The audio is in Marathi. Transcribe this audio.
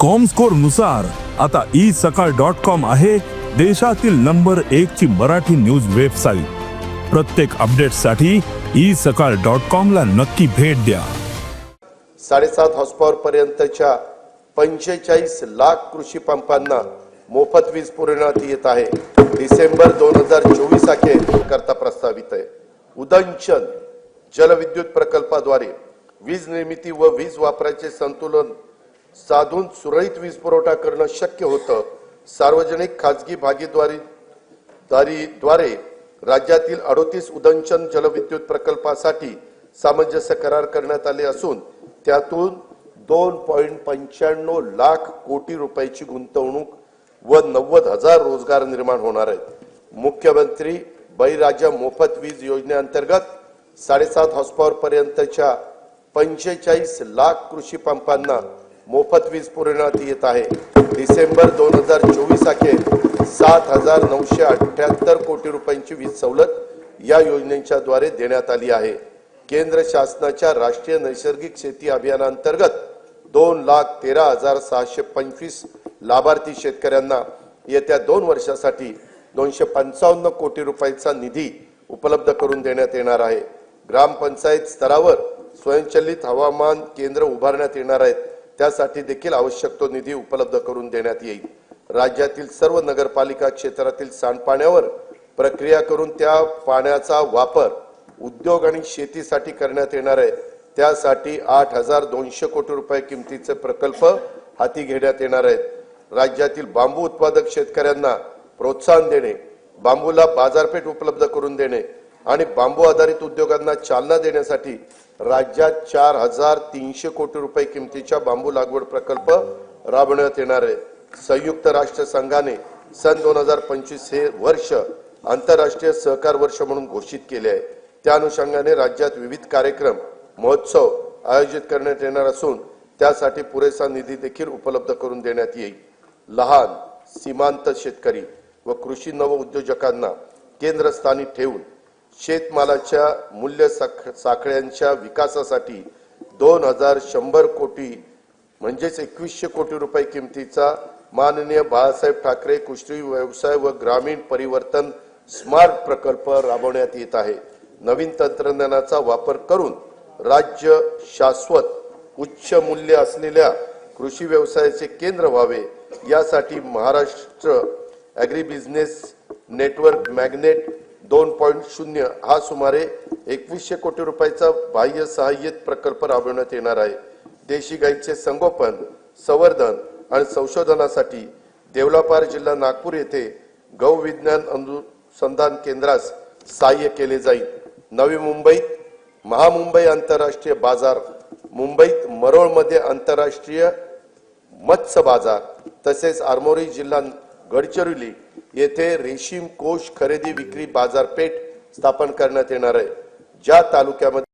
कॉमस्कोरनुसार आता ई सकाळ डॉट कॉम आहे देशातील नंबर एक ची मराठी न्यूज वेबसाईट प्रत्येक अपडेटसाठी ई सकाळ डॉट कॉम ला नक्की भेट द्या. साडेसात हॉर्सपॉवर पर्यंतच्या पंचेचाळीस लाख कृषी पंपांना मोफत वीज पुरवण्यात येत आहे. डिसेंबर दोन हजार चोवीस अखेर करता प्रस्तावित आहे. उदंचन जलविद्युत प्रकल्पाद्वारे वीज निर्मिती व वीज वापराचे संतुलन साधून सुरळीत वीज पुरवठा करणं शक्य होतं. सार्वजनिक खाजगी भागीदारीद्वारे राज्यातील अडोतीस उदंचन जलविद्युत प्रकल्पासाठी सामंजस्य करार करण्यात आले असून त्यातून दोन पॉईंट पंच्याण्णव लाख कोटी रुपयाची गुंतवणूक व नव्वद हजार रोजगार निर्माण होणार आहेत. मुख्यमंत्री बळीराजा मोफत वीज योजनेअंतर्गत साडेसात हॉर्सपॉवर पर्यंतच्या पंचेचाळीस लाख कृषी पंपांना मोफत वीज पुरवण्यात येत आहे. डिसेंबर दोन हजार चोवीस अखेर सात हजार नऊशे अठ्याहत्तर कोटी रुपयांची वीज सवलत या योजनेच्या द्वारे देण्यात आली आहे. केंद्र शासनाच्या राष्ट्रीय नैसर्गिक शेती अभियानांतर्गत दोन लाख तेरा हजार सहाशे पंचवीस लाभार्थी शेतकऱ्यांना येत्या दोन वर्षासाठी दोनशे पंचावन्न कोटी रुपयांचा निधी उपलब्ध करून देण्यात येणार आहे. ग्रामपंचायत स्तरावर स्वयंचलित हवामान केंद्र उभारण्यात येणार आहेत. त्यासाठी देखील आवश्यक तो निधी उपलब्ध करून देण्यात येईल. राज्यातील सर्व नगरपालिका क्षेत्रातील सांडपाण्यावर प्रक्रिया करून त्या पाण्याचा वापर उद्योग आणि शेतीसाठी करण्यात येणार आहे. त्यासाठी आठ हजार दोनशे कोटी रुपये किमतीचे प्रकल्प हाती घेण्यात येणार आहेत. राज्यातील बांबू उत्पादक शेतकऱ्यांना प्रोत्साहन देणे बांबूला बाजारपेठ उपलब्ध करून देणे आणि बांबू आधारित उद्योगांना चालना देण्यासाठी राज्यात चार हजार तीनशे कोटी रुपये किमतीच्या बांबू लागवड प्रकल्प राबवण्यात येणार आहे. संयुक्त राष्ट्र संघाने सन दोन हजार पंचवीस हे वर्ष आंतरराष्ट्रीय सहकार वर्ष म्हणून घोषित केले आहे. त्या अनुषंगाने राज्यात विविध कार्यक्रम महोत्सव आयोजित करण्यात येणार असून त्यासाठी पुरेसा निधी देखील उपलब्ध करून देण्यात येईल. लहान सीमांत शेतकरी व कृषी नव उद्योजकांना केंद्रस्थानी ठेवून शेतमालाच्या मूल्य साख- साखळ्यांच्या विकासासाठी दोन हजार शंभर कोटी म्हणजेच एकवीसशे कोटी रुपये किमतीचा माननीय बाळासाहेब ठाकरे कृषी व्यवसाय व ग्रामीण परिवर्तन स्मार्ट प्रकल्प राबवण्यात येत आहे. नवीन तंत्रज्ञानाचा वापर करून राज्य शाश्वत उच्च मूल्य असलेल्या कृषी व्यवसायाचे केंद्र व्हावे यासाठी Maharashtra agri business network magnet दोन पॉईंट शून्य हा सुमारे एकवीसशे कोटी रुपयाचा बाह्य सहाय्यित प्रकल्प राबवण्यात येणार आहे. देशी गाईचे संगोपन संवर्धन आणि संशोधनासाठी देवलापार जिल्हा नागपूर येथे गौ विज्ञान अनुसंधान केंद्रास सहाय्य केले जाईल. नवी मुंबईत महामुंबई आंतरराष्ट्रीय बाजार मुंबईत मरोळमध्ये आंतरराष्ट्रीय मत्स्य बाजार तसेच आरमोरी जिल्हा गडचिरोली येथे रेशीम कोष खरेदी विक्री बाजारपेठ स्थापन करण्यात येणार आहे. ज्या तालुक्यामध्ये